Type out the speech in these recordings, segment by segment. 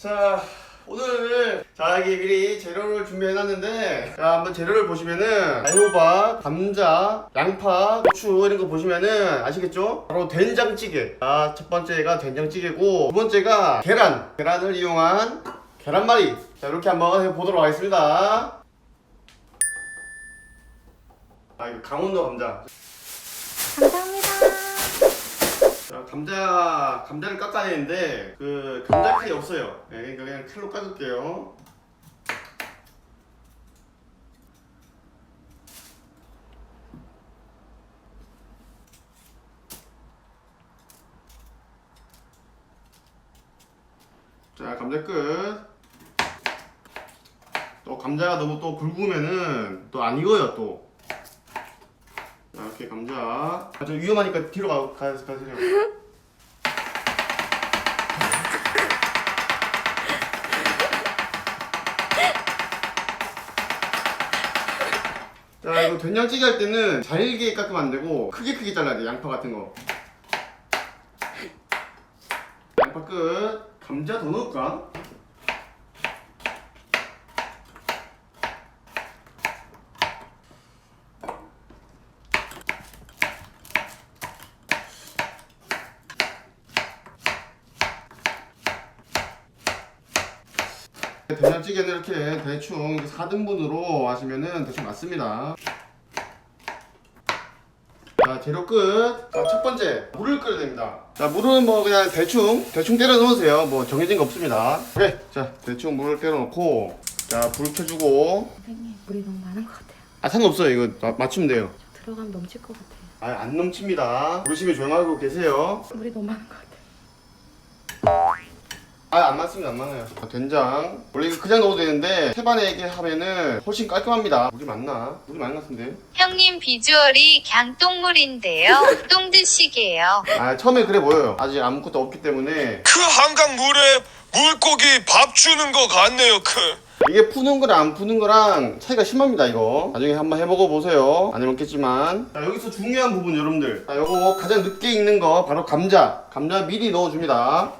자 오늘 자 여기 미리 재료를 준비해놨는데 자 한번 재료를 보시면은 애호박, 감자, 양파, 고추 이런 거 보시면은 아시겠죠? 바로 된장찌개. 자첫 번째가 된장찌개고 두 번째가 계란. 계란을 이용한 계란말이. 자 이렇게 한번 해보도록 하겠습니다. 아 이거 강원도 감자. 감사합니다. 자, 감자 감자를 깎아내는데 그 감자 칼이 없어요. 네, 그러니까 그냥 칼로 깎을게요. 자, 감자 끝. 또 감자가 너무 또 굵으면은 또 안 익어요 또. 자, 이렇게 감자. 아, 저 위험하니까 뒤로 가, 가, 가세요. 자, 이거 된장찌개 할 때는 잘게 깎으면 안 되고 크게 크게 잘라야 돼, 양파 같은 거. 양파 끝. 감자 더 넣을까? 된장찌개는 이렇게 대충 4등분으로 하시면은 대충 맞습니다. 자, 재료 끝. 자, 첫 번째, 물을 끓여야 됩니다. 자, 물은 뭐 그냥 대충, 대충 때려 넣으세요. 뭐 정해진 거 없습니다. 오케이. 자, 대충 물을 때려 넣고, 자, 불 켜주고. 선생님, 물이 너무 많은 것 같아요. 아, 상관없어요. 이거 마- 맞추면 돼요. 저 들어가면 넘칠 것 같아요. 아, 안 넘칩니다. 부르시면 조용하고 계세요. 물이 너무 많은 것 같아요. 아, 안 맞습니다. 안 맞아요. 자, 된장. 원래 이거 그냥 넣어도 되는데, 세반에게 하면은 훨씬 깔끔합니다. 물이 많나? 물이 것 같은데? 형님 비주얼이 갱똥물인데요. 똥 드시게요. 아, 처음에 그래 보여요. 아직 아무것도 없기 때문에. 그 한강 물에 물고기 밥 주는 거 같네요. 그 이게 푸는 거랑 안 푸는 거랑 차이가 심합니다 이거 나중에 한번 해먹어 보세요 안 해먹겠지만 자 여기서 중요한 부분 여러분들 자 요거 가장 늦게 익는 거 바로 감자 감자 미리 넣어줍니다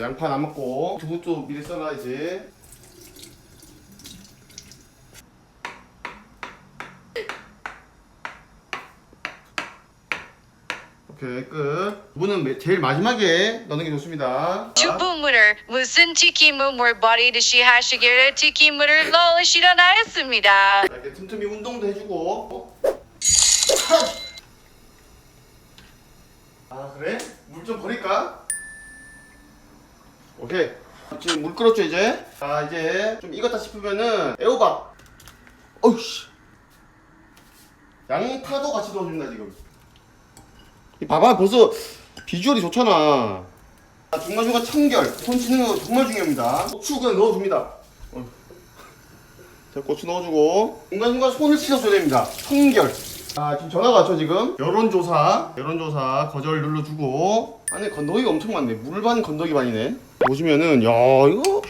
양파 남았고 두부도 미리 써놔야지 오케이 끝 두부는 매- 제일 마지막에 넣는 게 좋습니다 자. 주부물을 무슨 치킨무물 버리듯이 하시길래 치킨물을 넣으 실어나였습니다. 자, 이렇게 틈틈이 운동도 해주고. 아 그래? 물 좀 버릴까? 오케이. 지금 물 끓었죠 이제? 자 이제 좀 익었다 싶으면은 애호박. 어이씨. 양파도 같이 넣어준다 지금. 이 봐봐 벌써 비주얼이 좋잖아. 자, 중간중간 청결, 손 씻는 거 정말 중요합니다. 고추 그냥 넣어줍니다. 어. 자, 고추 넣어주고 중간중간 손을 씻어줘야 됩니다. 청결. 아 지금 전화가 왔죠 지금? 여론조사 여론조사 거절 눌러주고. 안에 건더기가 엄청 많네. 물반 건더기 반이네. 보시면은 야 이거.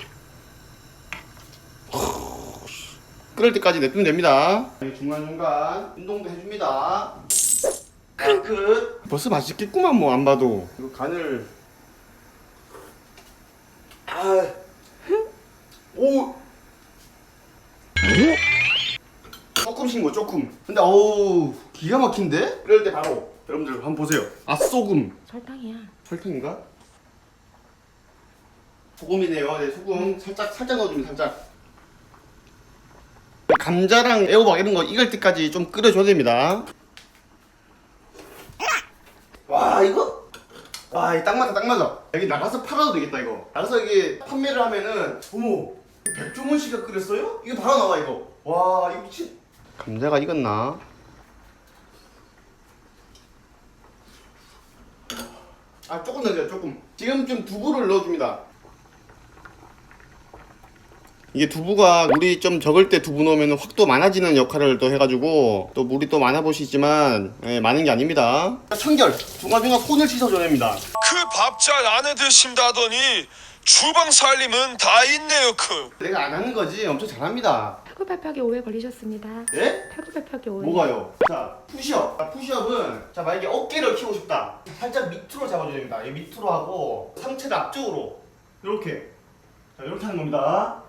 끓을 때까지 냅두면 됩니다. 중간중간 운동도 해줍니다. 끝 벌써 맛있겠구만 뭐 안 봐도. 이거 간을. 아오. 조 금씩 뭐 조금. 근데 어우 기가 막힌데? 이럴 때 바로 여러분들 한번 보세요. 앗소금. 설탕이야. 설탕인가? 소금이네요. 네 소금. 살짝 살짝 넣어주면 살짝. 감자랑 애호박 이런 거 익을 때까지 좀 끓여줘야 됩니다. 와 이거? 와이딱 맞다 딱 맞아. 여기 나가서 팔아도 되겠다 이거. 나가서 이게 판매를 하면은 어머 백종원 씨가 끓였어요? 이거 바로 나와 이거. 와 이거 미친 감자가 익었나? 아 조금 넣어줘요 조금 지금 좀 두부를 넣어줍니다 이게 두부가 물이 좀 적을 때 두부 넣으면 확 또 많아지는 역할을 또 해가지고 또 물이 또 많아 보시지만 예, 많은 게 아닙니다 청결 중간중간 손을 씻어줘야 됩니다 그 밥 잘 안에 드신다더니 주방 살림은 다 있네요 그 내가 안 하는 거지. 엄청 잘합니다. 팔굽혀펴기 5회 걸리셨습니다. 예? 팔굽혀펴기 5회. 뭐가요? 자, 푸시업. 자, 푸시업은 자 만약에 어깨를 키우고 싶다. 살짝 밑으로 잡아줘야 됩니다. 이 밑으로 하고 상체를 앞쪽으로 이렇게. 자, 이렇게 하는 겁니다.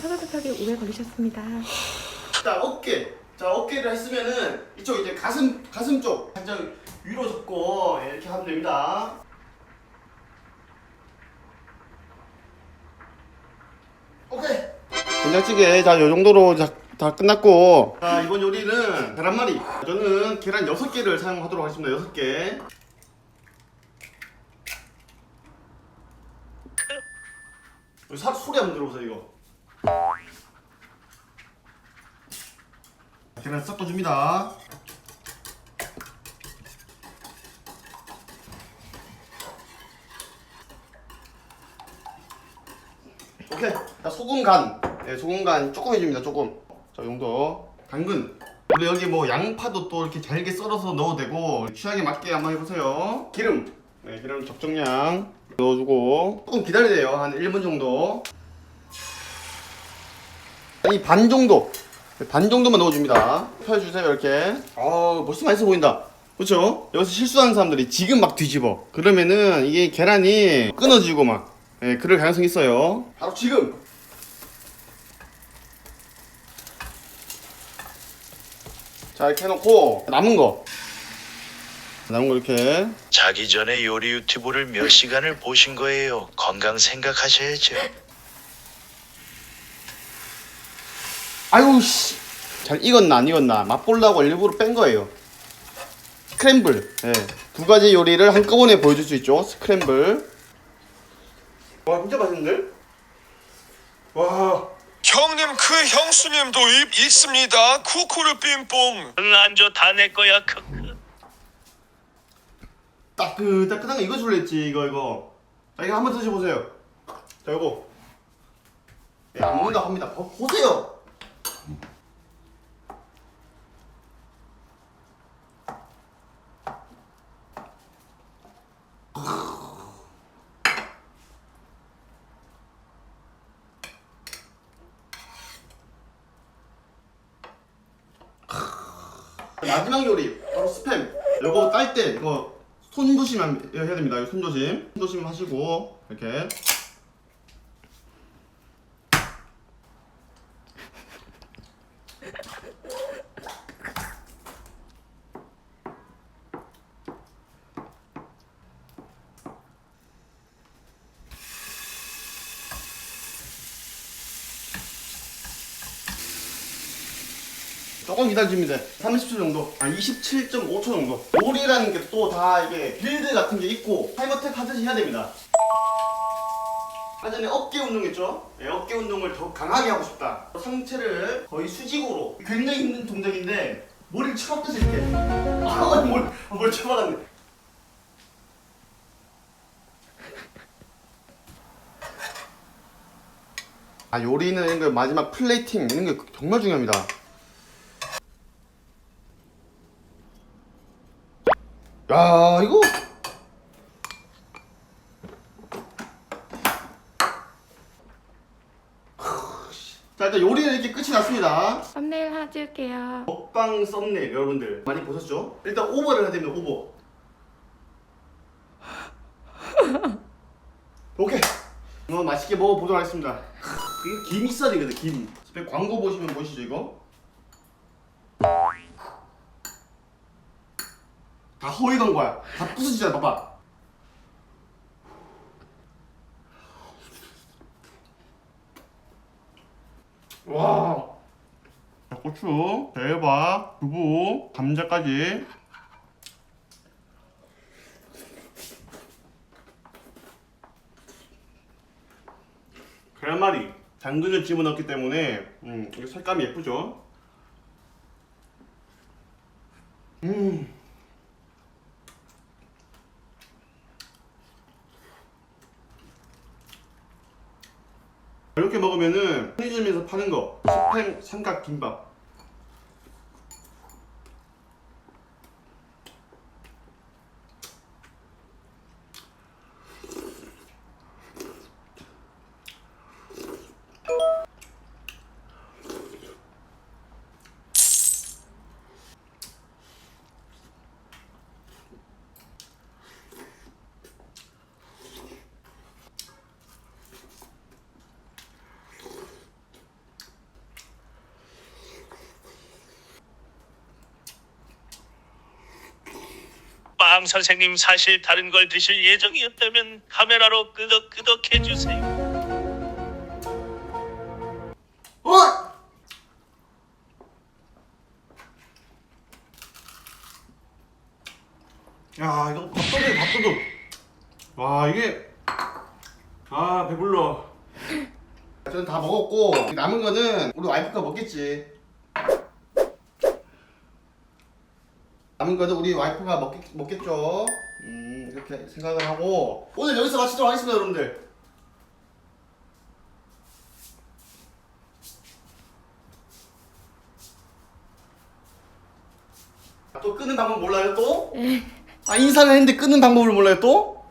팔굽혀펴기 5회 걸리셨습니다. 자, 어깨. 자, 어깨를 했으면은 이쪽 이제 가슴 가슴 쪽 살짝 위로 접고 예, 이렇게 하면 됩니다. 오케이. 된장찌개 자, 요 정도로 자, 다 끝났고 자, 이번 요리는 계란말이. 저는 계란 6개를 사용하도록 하겠습니다. 6개. 사, 소리 한번 들어보세요, 이거. 계란 섞어줍니다. 오케이. 자, 소금 간. 네, 소금 간 조금 해줍니다. 조금. 자, 이 정도. 당근. 원래 여기 뭐 양파도 또 이렇게 잘게 썰어서 넣어도 되고 취향에 맞게 한번 해보세요. 기름. 네, 기름 적정량 넣어주고 조금 기다려야 돼요. 한 1분 정도. 이 반 정도. 반 정도만 넣어줍니다. 펴주세요 이렇게. 아 벌써 맛있어 보인다. 그렇죠? 여기서 실수하는 사람들이 지금 막 뒤집어. 그러면은 이게 계란이 끊어지고 막. 예, 그럴 가능성이 있어요. 바로 지금. 자 이렇게 해놓고 남은 거. 남은 거 이렇게. 자기 전에 요리 유튜브를 몇 시간을 보신 거예요. 건강 생각하셔야죠. 아유 씨. 잘 익었나 안 익었나 맛보려고 일부러 뺀 거예요. 스크램블. 예. 두 가지 요리를 한꺼번에 보여줄 수 있죠. 스크램블. 와 진짜 맛있는데? 와. 형님 그 형수님도 입 있습니다 쿠쿠르 빔뽕 응, 안줘 다내 거야. 크크. 따끈따끈한 거 이거 줄래 했지 이거 이거. 자 이거 한번 드셔보세요. 자 이거. 예, 안 먹는다 합니다. 보, 보세요. 마지막 요리 바로 스팸. 이거 딸 때 이거 손 조심 해야 됩니다. 이거 손 조심. 손 조심 하시고 이렇게. 조금 기다려주면 돼. 30초 정도. 아, 27.5초 정도. 요리라는 게 또 다 이게 빌드 같은 게 있고 타이머택 하듯이 해야 됩니다. 아까 전에 어깨 운동 했죠? 네, 어깨 운동을 더 강하게 하고 싶다. 상체를 거의 수직으로. 굉장히 힘든 동작인데 머리를 쳐박듯이 이렇게. 아, 뭘, 뭘 쳐박았네. 아, 요리는 이런 거 마지막 플레이팅 이런 게 정말 중요합니다. 야 이거. 자 일단 요리는 이렇게 끝이 났습니다. 썸네일 찍을게요. 먹방 썸네일 여러분들. 많이 보셨죠? 일단 오버를 해야 됩니다 오버. 오케이. 어, 맛있게 먹어보도록 하겠습니다. 이게 김 있어야 되거든 김. 스펙 광고 보시면 보이시죠 이거? 다 허위 광고야 다 부수지잖아 봐봐 와 고추, 대박, 두부, 감자까지 계란말이 당근을 집어넣기 때문에 음, 색감이 예쁘죠? 음. 이렇게 먹으면은 편의점에서 파는 거 스팸 삼각 김밥 강 선생님 사실 다른 걸 드실 예정이었다면 카메라로 끄덕끄덕 해주세요. 어! 야 이거 밥도둑 밥도둑 와 이게 아 배불러 저는 다 먹었고 남은 거는 우리 와이프가 먹겠지 남은 거는 우리 와이프가 먹겠, 먹겠죠 음 이렇게 생각을 하고 오늘 여기서 마치도록 하겠습니다 여러분들 또 끄는 방법 몰라요 또? 아 인사는 했는데 끄는 방법을 몰라요 또?